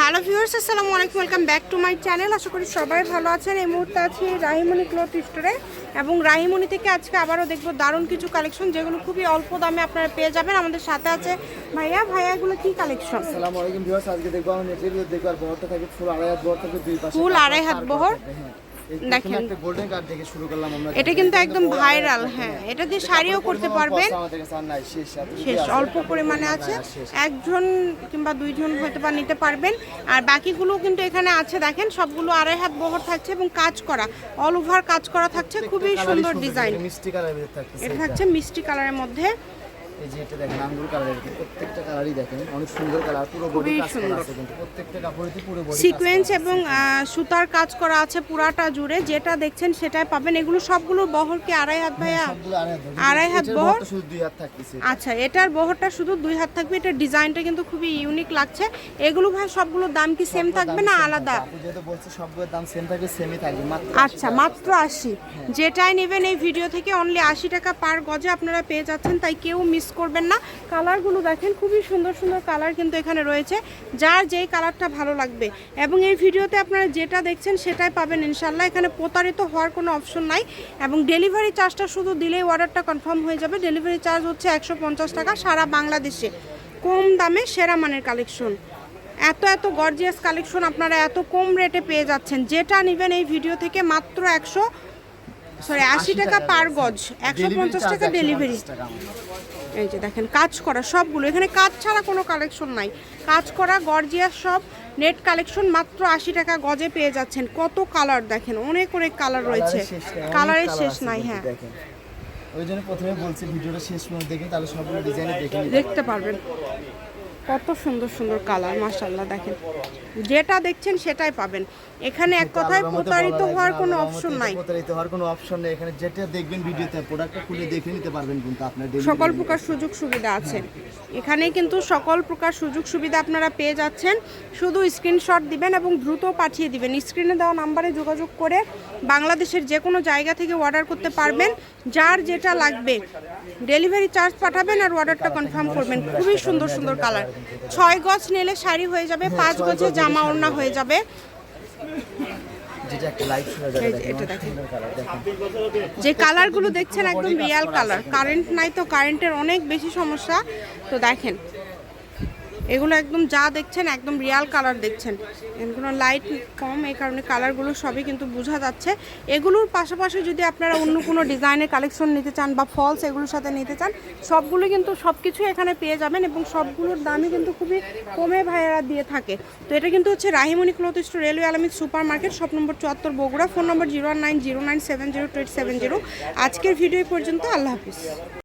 Hello viewers আসসালামু আলাইকুম welcome back to my channel আশা করি সবাই ভালো আছেন। এই মুহূর্তে আছি রাহিমণি ক্লথ স্টোরে এবং রাহিমণি থেকে আজকে আবারও দেখব দারুণ কিছু কালেকশন যেগুলো খুবই অল্প দামে আপনারা পেয়ে যাবেন। আমাদের সাথে আছে ভাইয়া। ভাইয়া এগুলো কি কালেকশন আসসালামু আলাইকুম ভিউয়ার্স আজকে দেখব আমরা নেটের ভিতর দেখব আর বহরটা থাকে ফুল আড়াই হাত বহর থাকে দুই পাশে ফুল আড়াই হাত বহর। দেখেন। এটা কিন্তু একদম ভাইরাল হ্যাঁ। এটা দিয়ে শাড়িও করতে পারবেন। শেষ আছে। অল্প পরিমাণে আছে। হ্যাঁ, একজন কিংবা দুইজন হয়তো বা নিতে পারবেন। আর বাকিগুলো কিন্তু এখানে আছে দেখেন সবগুলো আড়াই হাত বহর থাকছে এবং কাজ করা অল ওভার কাজ করা থাকছে। খুবই সুন্দর ডিজাইন এটা। থাকছে মিষ্টি কালারের মধ্যে। এই যে এটা দেখেন আঙ্গুর প্রত্যেকটা কালারই দেখেন। অনেক সুন্দর কালার পুরো বডি কাজ করা আছে কিন্তু প্রত্যেকটা কাপড়েতে পুরো বডি সিকোয়েন্স এবং সুতার কাজ করা আছে পুরাটা জুড়ে। যেটা দেখছেন সেটাই পাবেন। এগুলো সবগুলো বহর কি আড়াই হাত ভাইয়া? আড়াই হাত ধরে। আড়াই হাত বহর? শুধু দুই হাত থাকতেছে আচ্ছা এটার বহরটা শুধু দুই হাত থাকবে? এটার ডিজাইনটা কিন্তু খুবই ইউনিক লাগছে। এগুলো ভাই সবগুলোর দাম কি সেম থাকবে না আলাদা? আপু যেহেতু বলছে সবগুলোর দাম সেম থাকবে সেমই থাকবে মাত্র আচ্ছা মাত্র আশি। যেটাই নেবেন এই ভিডিও থেকে অনলি আশি টাকা পার গজে আপনারা পেয়ে যাচ্ছেন তাই কেউ মিস করবেন না। কালারগুলো দেখেন খুবই সুন্দর সুন্দর কালার কিন্তু এখানে রয়েছে। যার যেই কালারটা ভালো লাগবে। এবং এই ভিডিওতে আপনারা যেটা দেখছেন সেটাই পাবেন ইনশাল্লাহ এখানে প্রতারিত হওয়ার কোনো অপশন নাই। এবং ডেলিভারি চার্জটা শুধু দিলেই অর্ডারটা কনফার্ম হয়ে যাবে। ডেলিভারি চার্জ হচ্ছে একশো পঞ্চাশ টাকা সারা বাংলাদেশে। কম দামে সেরা মানের কালেকশন। এত এত গর্জিয়াস কালেকশন আপনারা এত কম রেটে পেয়ে যাচ্ছেন। যেটা নেবেন এই ভিডিও থেকে মাত্র একশো সরি আশি টাকা পার গজ। একশো পঞ্চাশ টাকা ডেলিভারি এই যে দেখেন কাজ করা সবগুলো। এখানে কাজ ছাড়া কোনো কালেকশন নাই। কাজ করা গর্জিয়ার সব। নেট কালেকশন মাত্র আশি টাকা গজে পেয়ে যাচ্ছেন। কত কালার দেখেন অনেক অনেক কালার রয়েছে। কালারের শেষ নাই হ্যাঁ। ওই জন্য প্রথমে বলছি ভিডিওটা শেষ পর্যন্ত দেখেন তাহলে সবগুলো ডিজাইনে দেখে দেখতে পারবেন। কত সুন্দর সুন্দর কালার মাশাল্লাহ দেখেন। যেটা দেখছেন সেটাই পাবেন। এখানে এক কথায় প্রতারিত হওয়ার কোনো অপশন নাই। প্রতারিত হওয়ার কোনো অপশন নেই। এখানে যেটা দেখবেন ভিডিওতে প্রোডাক্টটা খুলে দেখে নিতে পারবেন কিন্তু আপনার সকল প্রকার সুযোগ সুবিধা আছে। এখানে কিন্তু সকল প্রকার সুযোগ সুবিধা আপনারা পেয়ে যাচ্ছেন। শুধু স্ক্রিনশট দিবেন এবং দ্রুত পাঠিয়ে দিবেন। স্ক্রিনে দেওয়া নাম্বারে যোগাযোগ করে বাংলাদেশের যে কোনো জায়গা থেকে অর্ডার করতে পারবেন। যার যেটা লাগবে ডেলিভারি চার্জ পাঠাবেন আর অর্ডারটা কনফার্ম করবেন। খুবই সুন্দর সুন্দর কালার। ছয় গজ নিলে শাড়ি হয়ে যাবে পাঁচ ছয় গজে জামা ওড়না হয়ে যাবে। যে কালারগুলো দেখছেন একদম রিয়াল কালার কারেন্ট নাই তো কারেন্টের অনেক বেশি সমস্যা। তো দেখেন এগুলো একদম যা দেখছেন, একদম রিয়াল কালার দেখছেন। এগুলো লাইট কম, এই কারণে কালারগুলো সবই কিন্তু বোঝা যাচ্ছে। এগুলোর পাশাপাশি যদি আপনারা অন্য কোনো ডিজাইনের কালেকশন নিতে চান বা ফলস এগুলোর সাথে নিতে চান, সবগুলো কিন্তু সব কিছু এখানে পেয়ে যাবেন এবং সবগুলোর দামই কিন্তু খুবই কমে ভাইয়েরা দিয়ে থাকে। তো এটা কিন্তু হচ্ছে রাহিমণি ক্লথ স্টোর রেলওয়ে আলামিদ সুপার মার্কেট শপ নম্বর চুয়াত্তর, Bogura. Phone number zero nine zero nine seven zero seven zero আজকের ভিডিও পর্যন্ত, আল্লাহ হাফিজ।